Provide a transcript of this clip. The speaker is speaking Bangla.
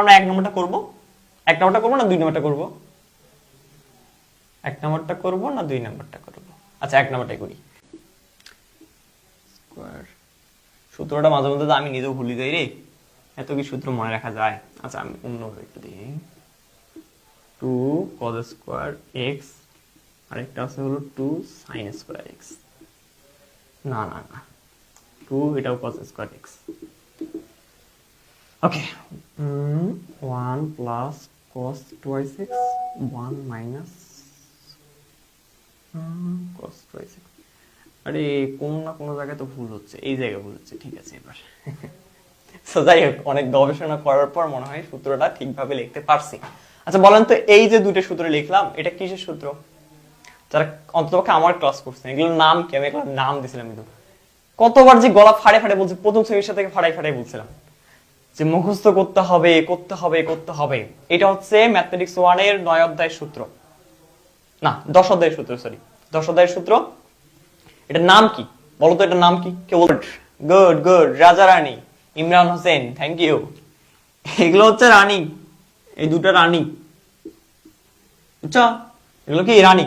আমরা এক নম্বরটা করব। এক নম্বরটা করব না দুই নম্বরটা করব? এক নম্বরটা করব না দুই নম্বরটা করব? আচ্ছা এক নম্বরটাই করি। স্কোয়ার সূত্রটা মাঝে মধ্যে তো আমি নিজেও ভুলি যাই রে। এত কি সূত্র মনে রাখা যায়? আচ্ছা আমি অন্যভাবে একটু দিই টু কজ স্কোয়ার এক্স আরেকটা আছে হলো টু সাইন স্কোয়ার এক্স না না না। টু এটাও cos square x okay one plus cos twice x one minus cos twice x আরে কোনো না কোনো জায়গায় তো ভুল হচ্ছে এই জায়গায় ভুল হচ্ছে ঠিক আছে এবার। So, যাই হোক অনেক গবেষণা করার পর মনে হয় সূত্রটা ঠিকভাবে লিখতে পারছি। আচ্ছা বলেন তো এই যে দুটো সূত্র লিখলাম এটা কিসের সূত্র? যারা অন্ততপক্ষে আমার ক্লাস করছেন এগুলোর নাম কি? আমি এগুলোর নাম দিছিলাম কিন্তু। কতবার যে গলা ফাড়ে ফাড়ে বলছি প্রথম সেমিস্টার থেকে ফাড়াই ফাড়াই বলছিলাম। যে মুখস্থ করতে হবে করতে হবে করতে হবে। এটা হচ্ছে ম্যাথমেটিক্স ওয়ানের নয় অধ্যায়ের সূত্র। না, দশ অধ্যায়ের সূত্র সরি দশ অধ্যায়ের সূত্র। এটার নাম কি? বলো তো এটার নাম কি? কেউ গুড গুড, রাজা রানী। ইমরান হোসেন থ্যাংক ইউ এগুলো হচ্ছে রানী। এই দুটো রানী। বুঝছ এগুলো কি? রানী।